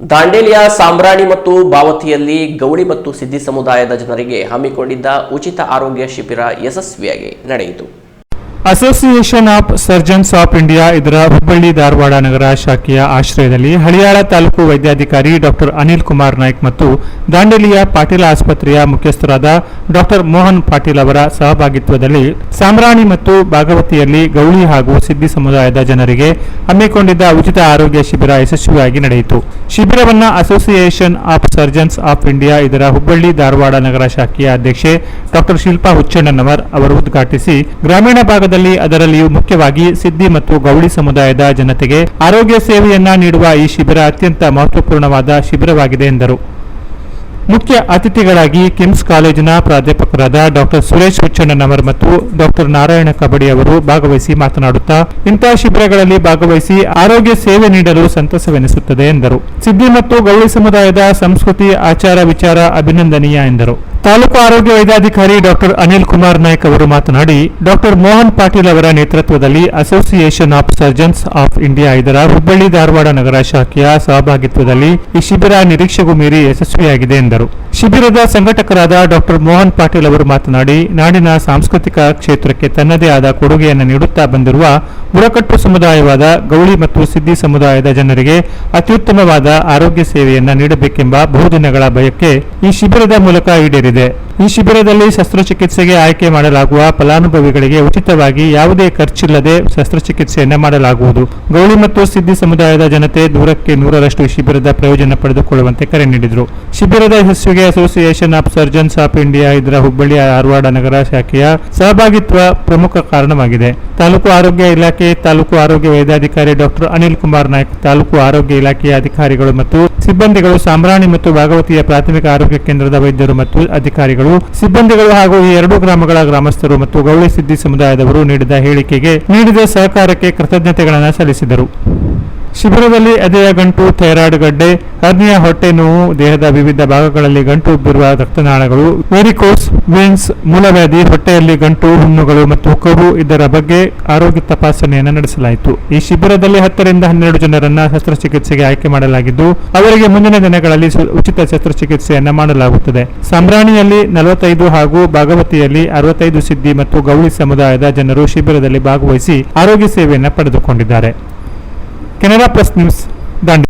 ದಾಂಡೇಲಿಯ ಸಾಂಬ್ರಾಣಿ ಮತ್ತು ಬಾವತಿಯಲ್ಲಿ ಗೌಳಿ ಮತ್ತು ಸಿದ್ದಿ ಸಮುದಾಯದ ಜನರಿಗೆ ಹಮ್ಮಿಕೊಂಡಿದ್ದ ಉಚಿತ ಆರೋಗ್ಯ ಶಿಬಿರ ಯಶಸ್ವಿಯಾಗಿ ನಡೆಯಿತು. Association of Surgeons of India ಇದರ ಹುಬ್ಬಳ್ಳಿ ಧಾರವಾಡ ನಗರ ಶಾಖೆಯ ಆಶ್ರಯದಲ್ಲಿ ಹಳಿಯಾಳ ತಾಲೂಕು ವೈದ್ಯಾಧಿಕಾರಿ ಡಾಕ್ಟರ್ ಅನಿಲ್ ಕುಮಾರ್ ನಾಯ್ಕ್ ಮತ್ತು ದಾಂಡೇಲಿಯ ಪಾಟೀಲ ಆಸ್ಪತ್ರೆಯ ಮುಖ್ಯಸ್ಥರಾದ ಡಾಕ್ಟರ್ ಮೋಹನ್ ಪಾಟೀಲ್ ಅವರ ಸಹಭಾಗಿತ್ವದಲ್ಲಿ ಸಾಮ್ರಾಣಿ ಮತ್ತು ಭಾಗವತಿಯಲ್ಲಿ ಗೌಳಿ ಹಾಗೂ ಸಿದ್ದಿ ಸಮುದಾಯದ ಜನರಿಗೆ ಹಮ್ಮಿಕೊಂಡಿದ್ದ ಉಚಿತ ಆರೋಗ್ಯ ಶಿಬಿರ ಯಶಸ್ವಿಯಾಗಿ ನಡೆಯಿತು. ಶಿಬಿರವನ್ನ Association of Surgeons of India ಇದರ ಹುಬ್ಬಳ್ಳಿ ಧಾರವಾಡ ನಗರ ಶಾಖೆಯ ಅಧ್ಯಕ್ಷೆ ಡಾಕ್ಟರ್ ಶಿಲ್ಪಾ ಹುಚ್ಚಣ್ಣನವರ್ ಅವರು ಉದ್ಘಾಟಿಸಿ, ಗ್ರಾಮೀಣ ಭಾಗದಲ್ಲಿ ಅದರಲ್ಲಿಯೂ ಮುಖ್ಯವಾಗಿ ಸಿದ್ದಿ ಮತ್ತು ಗೌಳಿ ಸಮುದಾಯದ ಜನತೆಗೆ ಆರೋಗ್ಯ ಸೇವೆಯನ್ನ ನೀಡುವ ಈ ಶಿಬಿರ ಅತ್ಯಂತ ಮಹತ್ವಪೂರ್ಣವಾದ ಶಿಬಿರವಾಗಿದೆ ಎಂದರು. ಮುಖ್ಯ ಅತಿಥಿಗಳಾಗಿ ಕಿಮ್ಸ್ ಕಾಲೇಜಿನ ಪ್ರಾಧ್ಯಾಪಕರಾದ ಡಾಕ್ಟರ್ ಸುರೇಶ್ ಹುಚ್ಚಣ್ಣನವರ್ ಮತ್ತು ಡಾಕ್ಟರ್ ನಾರಾಯಣ ಕಬಡಿ ಅವರು ಭಾಗವಹಿಸಿ ಮಾತನಾಡುತ್ತಾ ಇಂತಹ ಶಿಬಿರಗಳಲ್ಲಿ ಭಾಗವಹಿಸಿ ಆರೋಗ್ಯ ಸೇವೆ ನೀಡಲು ಸಂತಸವೆನಿಸುತ್ತದೆ ಎಂದರು. ಸಿದ್ದಿ ಮತ್ತು ಗೌಳಿ ಸಮುದಾಯದ ಸಂಸ್ಕೃತಿ, ಆಚಾರ ವಿಚಾರ ಅಭಿನಂದನೀಯ ಎಂದರು. ತಾಲೂಕು ಆರೋಗ್ಯ ವೈದ್ಯಾಧಿಕಾರಿ ಡಾಕ್ಟರ್ ಅನಿಲ್ ಕುಮಾರ್ ನಾಯ್ಕ್ ಅವರು ಮಾತನಾಡಿ, ಡಾಕ್ಟರ್ ಮೋಹನ್ ಪಾಟೀಲ್ ಅವರ ನೇತೃತ್ವದಲ್ಲಿ Association of Surgeons of India ಇದರ ಹುಬ್ಬಳ್ಳಿ ಧಾರವಾಡ ನಗರ ಶಾಖೆಯ ಸಹಭಾಗಿತ್ವದಲ್ಲಿ ಈ ಶಿಬಿರ ನಿರೀಕ್ಷೆಗೂ ಮೀರಿ ಯಶಸ್ವಿಯಾಗಿದೆ ಎಂದರು. ಶಿಬಿರದ ಸಂಘಟಕರಾದ ಡಾಕ್ಟರ್ ಮೋಹನ್ ಪಾಟೀಲ್ ಅವರು ಮಾತನಾಡಿ, ನಾಡಿನ ಸಾಂಸ್ಕೃತಿಕ ಕ್ಷೇತ್ರಕ್ಕೆ ತನ್ನದೇ ಆದ ಕೊಡುಗೆಯನ್ನು ನೀಡುತ್ತಾ ಬಂದಿರುವ ಬುಡಕಟ್ಟು ಸಮುದಾಯವಾದ ಗೌಳಿ ಮತ್ತು ಸಿದ್ದಿ ಸಮುದಾಯದ ಜನರಿಗೆ ಅತ್ಯುತ್ತಮವಾದ ಆರೋಗ್ಯ ಸೇವೆಯನ್ನು ನೀಡಬೇಕೆಂಬ ಬಹುದಿನಗಳ ಬಯಕೆ ಈ ಶಿಬಿರದ ಮೂಲಕ ಈಡೇರಿದೆ. ಈ ಶಿಬಿರದಲ್ಲಿ ಶಸ್ತ್ರಚಿಕಿತ್ಸೆಗೆ ಆಯ್ಕೆ ಮಾಡಲಾಗುವ ಫಲಾನುಭವಿಗಳಿಗೆ ಉಚಿತವಾಗಿ ಯಾವುದೇ ಖರ್ಚಿಲ್ಲದೆ ಶಸ್ತ್ರಚಿಕಿತ್ಸೆಯನ್ನು ಮಾಡಲಾಗುವುದು. ಗೌಳಿ ಮತ್ತು ಸಿದ್ದಿ ಸಮುದಾಯದ ಜನತೆ ದೂರಕ್ಕೆ ನೂರರಷ್ಟು ಶಿಬಿರದ ಪ್ರಯೋಜನ ಪಡೆದುಕೊಳ್ಳುವಂತೆ ಕರೆ ನೀಡಿದರು. ಶಿಬಿರದ ಯಶಸ್ವಿಗೆ Association of Surgeons of India ಇದರ ಹುಬ್ಬಳ್ಳಿ ಧಾರವಾಡ ನಗರ ಶಾಖೆಯ ಸಹಭಾಗಿತ್ವ ಪ್ರಮುಖ ಕಾರಣವಾಗಿದೆ. ತಾಲೂಕು ಆರೋಗ್ಯ ಇಲಾಖೆ, ತಾಲೂಕು ಆರೋಗ್ಯ ವೈದ್ಯಾಧಿಕಾರಿ ಡಾಕ್ಟರ್ ಅನಿಲ್ ಕುಮಾರ್ ನಾಯ್ಕ್, ತಾಲೂಕು ಆರೋಗ್ಯ ಇಲಾಖೆಯ ಅಧಿಕಾರಿಗಳು ಮತ್ತು ಸಿಬ್ಬಂದಿಗಳು ಸಾಮ್ರಾಣಿ ಮತ್ತು ಭಾಗವತಿಯ ಪ್ರಾಥಮಿಕ ಆರೋಗ್ಯ ಕೇಂದ್ರದ ವೈದ್ಯರು ಮತ್ತು ಅಧಿಕಾರಿಗಳು ಸಿಬ್ಬಂದಿಗಳು ಹಾಗೂ ಈ ಎರಡು ಗ್ರಾಮಗಳ ಗ್ರಾಮಸ್ಥರು ಮತ್ತು ಗೌಳಿ ಸಿದ್ದಿ ಸಮುದಾಯದವರು ನೀಡಿದ ಹೇಳಿಕೆಗೆ ನೀಡಿದ ಸಹಕಾರಕ್ಕೆ ಕೃತಜ್ಞತೆಗಳನ್ನು ಸಲ್ಲಿಸಿದರು. ಶಿಬಿರದಲ್ಲಿ ಎದೆಯ ಗಂಟು ಥೈರಾಯ್ಡ್ ಗಡ್ಡೆ, ಹರ್ನಿಯ ಹೊಟ್ಟೆ ನೋವು, ದೇಹದ ವಿವಿಧ ಭಾಗಗಳಲ್ಲಿ ಗಂಟು ಉಬ್ಬಿರುವ ರಕ್ತನಾಳಗಳು, ವೆರಿಕೋಸ್, ವೇನ್ಸ್, ಮೂಲವ್ಯಾಧಿ, ಹೊಟ್ಟೆಯಲ್ಲಿ ಗಂಟು, ಹುಣ್ಣುಗಳು ಮತ್ತು ಕೊಬ್ಬು ಇದರ ಬಗ್ಗೆ ಆರೋಗ್ಯ ತಪಾಸಣೆಯನ್ನು ನಡೆಸಲಾಯಿತು. ಈ ಶಿಬಿರದಲ್ಲಿ ಹತ್ತರಿಂದ ಹನ್ನೆರಡು ಜನರನ್ನ ಶಸ್ತ್ರಚಿಕಿತ್ಸೆಗೆ ಆಯ್ಕೆ ಮಾಡಲಾಗಿದ್ದು, ಅವರಿಗೆ ಮುಂದಿನ ದಿನಗಳಲ್ಲಿ ಉಚಿತ ಶಸ್ತ್ರಚಿಕಿತ್ಸೆಯನ್ನು ಮಾಡಲಾಗುತ್ತದೆ. ಸಂಬ್ರಾಣಿಯಲ್ಲಿ ನಲವತ್ತೈದು ಹಾಗೂ ಭಾಗವತಿಯಲ್ಲಿ ಅರವತ್ತೈದು ಸಿದ್ದಿ ಮತ್ತು ಗೌಳಿ ಸಮುದಾಯದ ಜನರು ಶಿಬಿರದಲ್ಲಿ ಭಾಗವಹಿಸಿ ಆರೋಗ್ಯ ಸೇವೆಯನ್ನು ಪಡೆದುಕೊಂಡಿದ್ದಾರೆ. Canada Press News, Daniel.